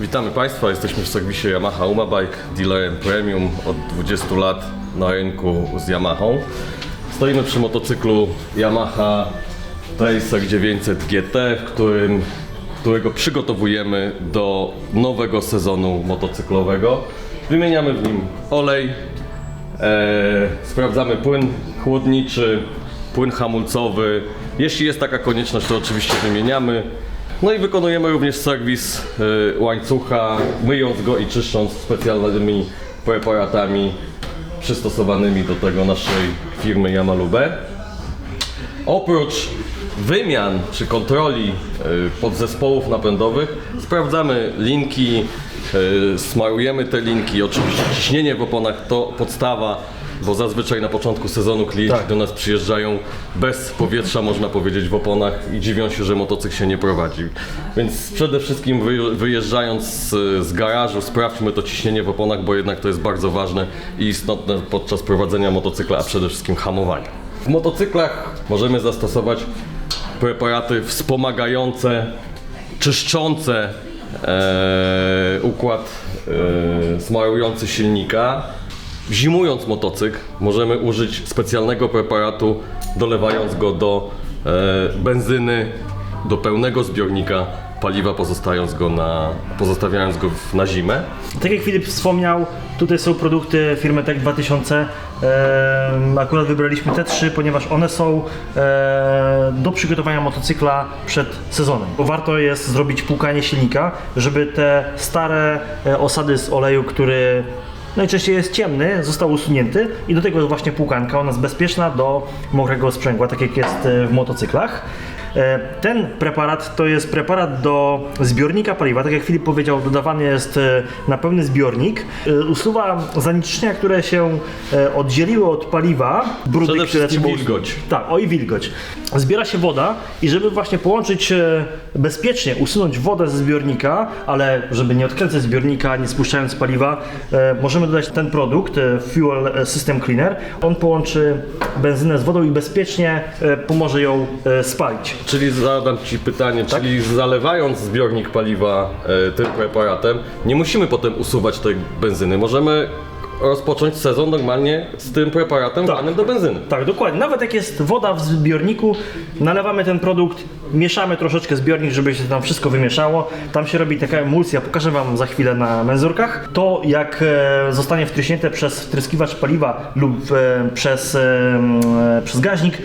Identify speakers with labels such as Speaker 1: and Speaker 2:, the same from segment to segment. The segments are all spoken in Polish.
Speaker 1: Witamy Państwa, jesteśmy w serwisie Yamaha Umabike, dealerem premium od 20 lat na rynku z Yamahą. Stoimy przy motocyklu Yamaha Tracer 900 GT, którym, którego przygotowujemy do nowego sezonu motocyklowego. Wymieniamy w nim olej, e, sprawdzamy płyn chłodniczy, płyn hamulcowy. Jeśli jest taka konieczność, to oczywiście wymieniamy. No i wykonujemy również serwis e, łańcucha, myjąc go i czyszcząc specjalnymi preparatami przystosowanymi do tego naszej firmy Yamalube. Oprócz wymian czy kontroli y, podzespołów napędowych sprawdzamy linki, y, smarujemy te linki. Oczywiście ciśnienie w oponach to podstawa, bo zazwyczaj na początku sezonu klienci
Speaker 2: Tak.
Speaker 1: do nas przyjeżdżają bez powietrza, można powiedzieć, w oponach i dziwią się, że motocykl się nie prowadzi. Więc przede wszystkim wy- wyjeżdżając z, z garażu sprawdźmy to ciśnienie w oponach, bo jednak to jest bardzo ważne i istotne podczas prowadzenia motocykla, a przede wszystkim hamowania. W motocyklach możemy zastosować preparaty wspomagające, czyszczące e, układ e, smarujący silnika. Zimując motocykl możemy użyć specjalnego preparatu, dolewając go do e, benzyny, do pełnego zbiornika paliwa, pozostając go na, pozostawiając go w- na zimę.
Speaker 2: Tak jak Filip wspomniał, tutaj są produkty firmy Tech 2000. Em, Akurat wybraliśmy te trzy, ponieważ one są e, do przygotowania motocykla przed sezonem. Bo warto jest zrobić płukanie silnika, żeby te stare e, osady z oleju, który najczęściej jest ciemny, został usunięty i do tego właśnie płukanka, ona jest bezpieczna do mokrego sprzęgła, tak jak jest e, w motocyklach. E, Ten preparat to jest preparat do zbiornika paliwa. Tak jak Filip powiedział, dodawany jest e, na pełny zbiornik. E, Usuwa zanieczyszczenia, które się oddzieliły od paliwa, brudy,
Speaker 1: Przede
Speaker 2: które
Speaker 1: wszystkim
Speaker 2: trzeba
Speaker 1: wilgoć.
Speaker 2: tak, o i wilgoć. Zbiera się woda i żeby właśnie połączyć bezpiecznie, usunąć wodę ze zbiornika, ale żeby nie odkręcać zbiornika, nie spuszczając paliwa, możemy dodać ten produkt, Fuel System Cleaner. On połączy benzynę z wodą i bezpiecznie pomoże ją spalić.
Speaker 1: Czyli zadam Ci pytanie,
Speaker 2: Tak.
Speaker 1: czyli zalewając zbiornik paliwa e, tym preparatem, nie musimy potem usuwać tej benzyny. Możemy rozpocząć sezon normalnie z tym preparatem
Speaker 2: Tak.
Speaker 1: do benzyny.
Speaker 2: Tak, dokładnie. Nawet jak jest woda w zbiorniku, nalewamy ten produkt, mieszamy troszeczkę zbiornik, żeby się tam wszystko wymieszało. Tam się robi taka emulsja, pokażę Wam za chwilę na menzurkach. To jak e, zostanie wtryśnięte przez wtryskiwacz paliwa lub e, przez, e, przez gaźnik,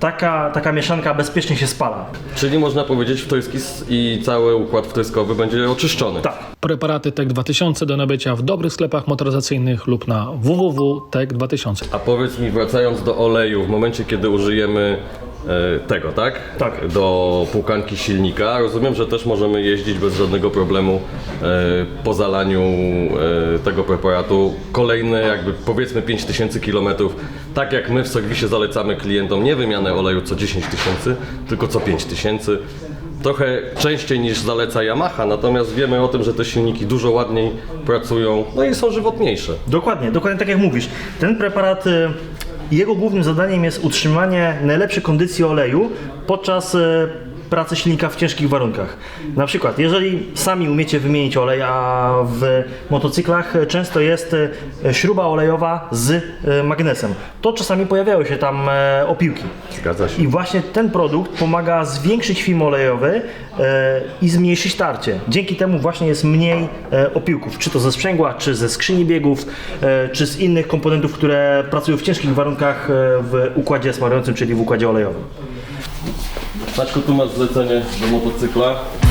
Speaker 2: taka, taka mieszanka bezpiecznie się spala.
Speaker 1: Czyli można powiedzieć wtryskis i cały układ wtryskowy będzie oczyszczony.
Speaker 2: Tak.
Speaker 3: Preparaty TEK 2000 do nabycia w dobrych sklepach motoryzacyjnych lub na www.tek2000.
Speaker 1: A powiedz mi, wracając do oleju, w momencie kiedy użyjemy e, tego, tak?
Speaker 2: Tak.
Speaker 1: Do płukanki silnika, rozumiem, że też możemy jeździć bez żadnego problemu e, po zalaniu e, tego preparatu. Kolejne jakby powiedzmy 5000 km, tak jak my w serwisie zalecamy klientom nie wymianę oleju co 10 tysięcy, tylko co 5000. Trochę częściej niż zaleca Yamaha, natomiast wiemy o tym, że te silniki dużo ładniej pracują, no i są żywotniejsze.
Speaker 2: Dokładnie, dokładnie tak jak mówisz. Ten preparat, y, jego głównym zadaniem jest utrzymanie najlepszej kondycji oleju podczas pracy silnika w ciężkich warunkach. Na przykład, jeżeli sami umiecie wymienić olej, a w motocyklach często jest y, śruba olejowa z y, magnesem, to czasami pojawiają się tam y, opiłki.
Speaker 1: Zgadza się.
Speaker 2: I właśnie ten produkt pomaga zwiększyć film olejowy e, i zmniejszyć tarcie. Dzięki temu właśnie jest mniej e, opiłków, czy to ze sprzęgła, czy ze skrzyni biegów, e, czy z innych komponentów, które pracują w ciężkich warunkach e, w układzie smarującym, czyli w układzie olejowym.
Speaker 1: Maćku, tu masz zlecenie do motocykla.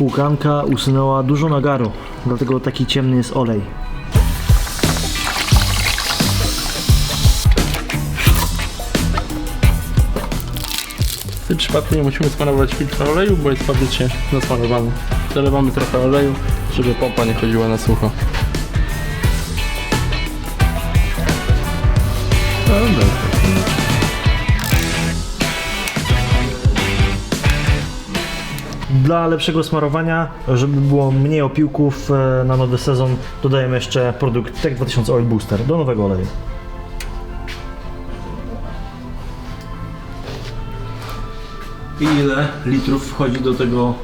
Speaker 2: Płukanka usunęła dużo nagaru, dlatego taki ciemny jest olej.
Speaker 4: tym przypadku nie musimy smarować filtra oleju, bo jest fabrycznie nasmarowany. Dolewamy trochę oleju, żeby pompa nie chodziła na sucho. Dobra.
Speaker 2: Dla lepszego smarowania, żeby było mniej opiłków e, na nowy sezon, dodajemy jeszcze produkt TEK 2000 Oil Booster do nowego oleju. I ile litrów wchodzi do tego,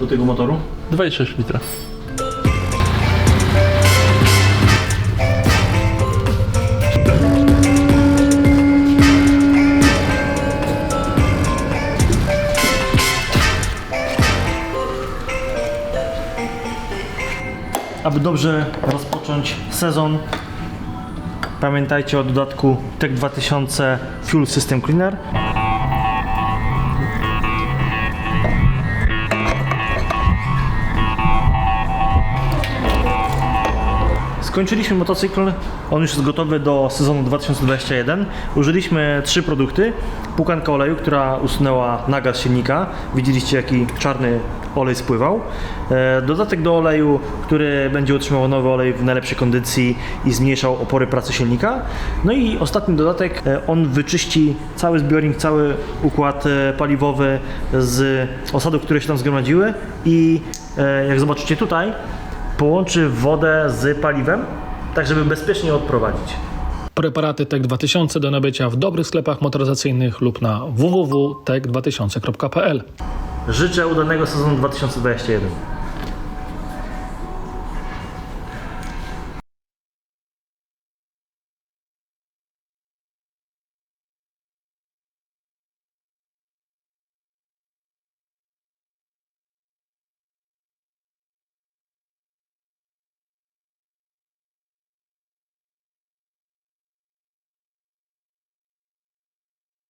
Speaker 2: do tego motoru?
Speaker 4: 2,6 litra.
Speaker 2: Aby dobrze rozpocząć sezon, pamiętajcie o dodatku TEK 2000 Fuel System Cleaner. Skończyliśmy motocykl, on już jest gotowy do sezonu 2021. Użyliśmy trzy produkty. Pukanka oleju, która usunęła nagas silnika. Widzieliście jaki czarny olej spływał. E, Dodatek do oleju, który będzie utrzymywał nowy olej w najlepszej kondycji i zmniejszał opory pracy silnika. No i ostatni dodatek, e, on wyczyści cały zbiornik, cały układ e, paliwowy z osadów, które się tam zgromadziły i jak zobaczycie tutaj, połączy wodę z paliwem, tak żeby bezpiecznie odprowadzić.
Speaker 3: Preparaty TEK 2000 do nabycia w dobrych sklepach motoryzacyjnych lub na www.tek2000.pl.
Speaker 2: Życzę udanego sezonu 2021.